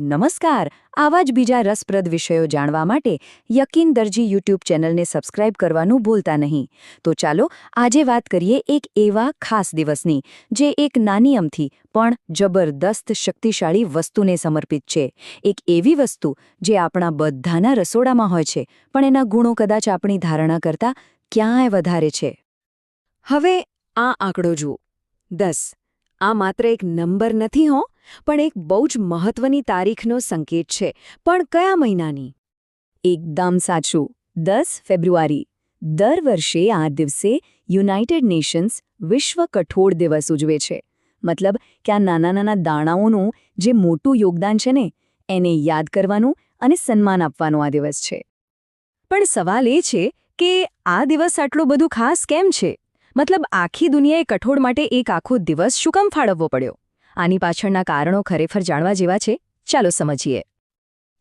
નમસ્કાર. આવા જ બીજા રસપ્રદ વિષયો જાણવા માટે યકીન દરજી યુટ્યુબ ચેનલને સબસ્ક્રાઇબ કરવાનું ભૂલતા નહીં. તો ચાલો, આજે વાત કરીએ એક એવા ખાસ દિવસની, જે એક નાની અમથી, પણ જબરદસ્ત શક્તિશાળી વસ્તુને સમર્પિત છે. એક એવી વસ્તુ, જે આપણા બધાના રસોડામાં હોય છે, પણ એના ગુણો કદાચ આપણી ધારણા કરતાં ક્યાંય વધારે છે. હવે આ આંકડો જુઓ. દસ. આ માત્ર એક નંબર નથી હો, પણ એક બહુ જ મહત્વની તારીખનો સંકેત છે. પણ કયા મહિનાની? એકદમ સાચું. દસ ફેબ્રુઆરી. દર વર્ષે આ દિવસે યુનાઇટેડ નેશન્સ વિશ્વ કઠોળ દિવસ ઉજવે છે. મતલબ કે આ નાના નાના દાણાઓનું જે મોટું યોગદાન છે ને, એને યાદ કરવાનું અને સન્માન આપવાનો આ દિવસ છે. પણ સવાલ એ છે કે આ દિવસ આટલો બધું ખાસ કેમ છે? મતલબ આખી દુનિયાએ કઠોળ માટે એક આખો દિવસ શું કામ ફાળવવો પડ્યો? આની પાછળના કારણો ખરેખર જાણવા જેવા છે? ચાલો સમજીએ.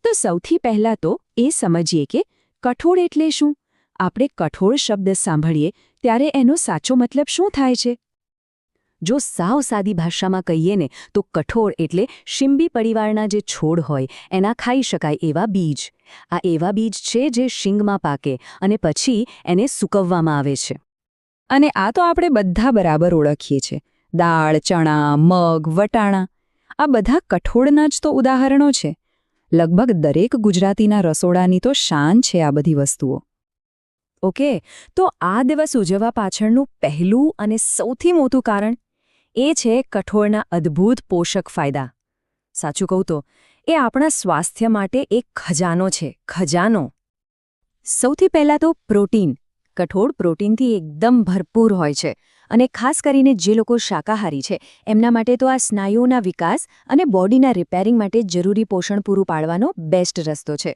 તો સૌથી પહેલાં તો એ સમજીએ કે કઠોળ એટલે શું? આપણે કઠોળ શબ્દ સાંભળીએ ત્યારે એનો સાચો મતલબ શું થાય છે? જો સાવ સાદી ભાષામાં કહીએ ને, તો કઠોળ એટલે શિંબી પરિવારના જે છોડ હોય, એના ખાઈ શકાય એવા બીજ. આ એવા બીજ છે જે શિંગમાં પાકે અને પછી એને સૂકવવામાં આવે છે. અને આ તો આપણે બધા બરાબર ઓળખીએ છીએ. દાળ, ચણા, મગ, વટાણા, આ બધા કઠોળના જ તો ઉદાહરણો છે. લગભગ દરેક ગુજરાતીના રસોડાની તો શાન છે આ બધી વસ્તુઓ. ઓકે, તો આ દિવસ ઉજવવા પાછળનું પહેલું અને સૌથી મોટું કારણ એ છે કઠોળના અદ્ભુત પોષક ફાયદા. સાચું કહું તો, એ આપણા સ્વાસ્થ્ય માટે એક ખજાનો છે, ખજાનો. સૌથી પહેલાં તો પ્રોટીન. કઠોળ પ્રોટીનથી એકદમ ભરપૂર હોય છે અને ખાસ કરીને જે લોકો શાકાહારી છે, એમના માટે તો આ સ્નાયુઓના વિકાસ અને બોડીના રિપેરિંગ માટે જરૂરી પોષણ પૂરું પાડવાનો બેસ્ટ રસ્તો છે.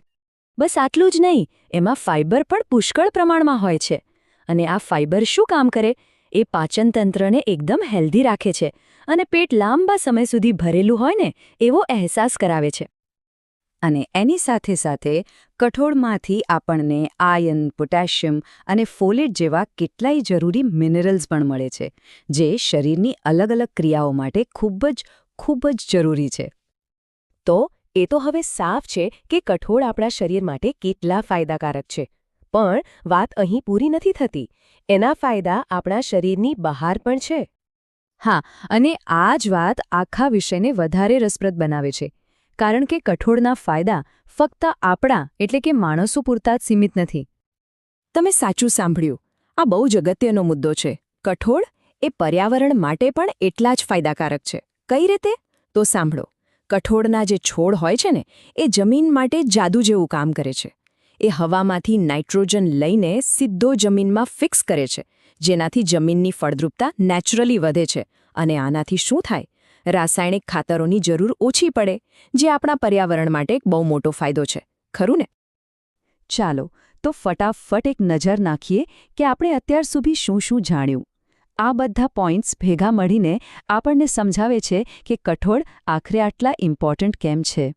બસ આટલું જ નહીં, એમાં ફાઇબર પણ પુષ્કળ પ્રમાણમાં હોય છે. અને આ ફાઇબર શું કામ કરે? એ પાચનતંત્રને એકદમ હેલ્ધી રાખે છે અને પેટ લાંબા સમય સુધી ભરેલું હોય ને, એવો અહેસાસ કરાવે છે. અને એની સાથે સાથે કઠોળમાંથી આપણને આયન, પોટેશિયમ અને ફોલેટ જેવા કેટલાય જરૂરી મિનરલ્સ પણ મળે છે, જે શરીરની અલગ અલગ ક્રિયાઓ માટે ખૂબ જ ખૂબ જ જરૂરી છે. તો એ તો હવે સાફ છે કે કઠોળ આપણા શરીર માટે કેટલા ફાયદાકારક છે. પણ વાત અહીં પૂરી નથી થતી. એના ફાયદા આપણા શરીરની બહાર પણ છે. હા, અને આ જ વાત આખા વિષયને વધારે રસપ્રદ બનાવે છે. કારણ કે કઠોળના ફાયદા ફક્ત આપણા એટલે કે માણસો પૂરતા જ સીમિત નથી. તમે સાચું સાંભળ્યું. આ બહુ જ અગત્યનો મુદ્દો છે. કઠોળ એ પર્યાવરણ માટે પણ એટલા જ ફાયદાકારક છે. કઈ રીતે? તો સાંભળો. કઠોળના જે છોડ હોય છે ને, એ જમીન માટે જાદુ જેવું કામ કરે છે. એ હવામાંથી નાઇટ્રોજન લઈને સીધો જમીનમાં ફિક્સ કરે છે. જેનાથી જમીનની ફળદ્રુપતા નેચરલી વધે છે. અને આનાથી શું થાય? રાસાયણિક ખાતરોની જરૂર ઓછી પડે, જે આપણા પર્યાવરણ માટે એક બહુ મોટો ફાયદો છે. ખરું ને? ચાલો, તો ફટાફટ એક નજર નાખીએ કે આપણે અત્યાર સુધી શું શું જાણ્યું. આ બધા પોઈન્ટ્સ ભેગા મળીને આપણને સમજાવે છે કે કઠોળ આખરે આટલા ઇમ્પોર્ટન્ટ કેમ છે.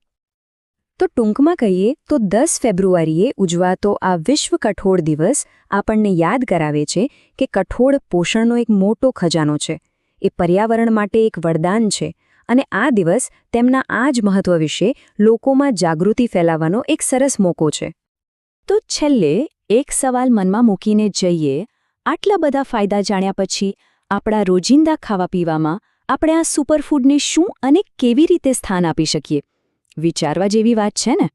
તો ટૂંકમાં કહીએ તો દસ ફેબ્રુઆરીએ ઉજવાતો આ વિશ્વ કઠોળ દિવસ આપણને યાદ કરાવે છે કે કઠોળ પોષણનો એક મોટો ખજાનો છે. એ પર્યાવરણ માટે એક વરદાન છે અને આ દિવસ તેમના આ જ મહત્વ વિશે લોકોમાં જાગૃતિ ફેલાવવાનો એક સરસ મોકો છે. તો છેલ્લે એક સવાલ મનમાં મૂકીને જઈએ. આટલા બધા ફાયદા જાણ્યા પછી આપણા રોજિંદા ખાવા પીવામાં આપણે આ સુપરફૂડને શું અને કેવી રીતે સ્થાન આપી શકીએ? વિચારવા જેવી વાત છે ને?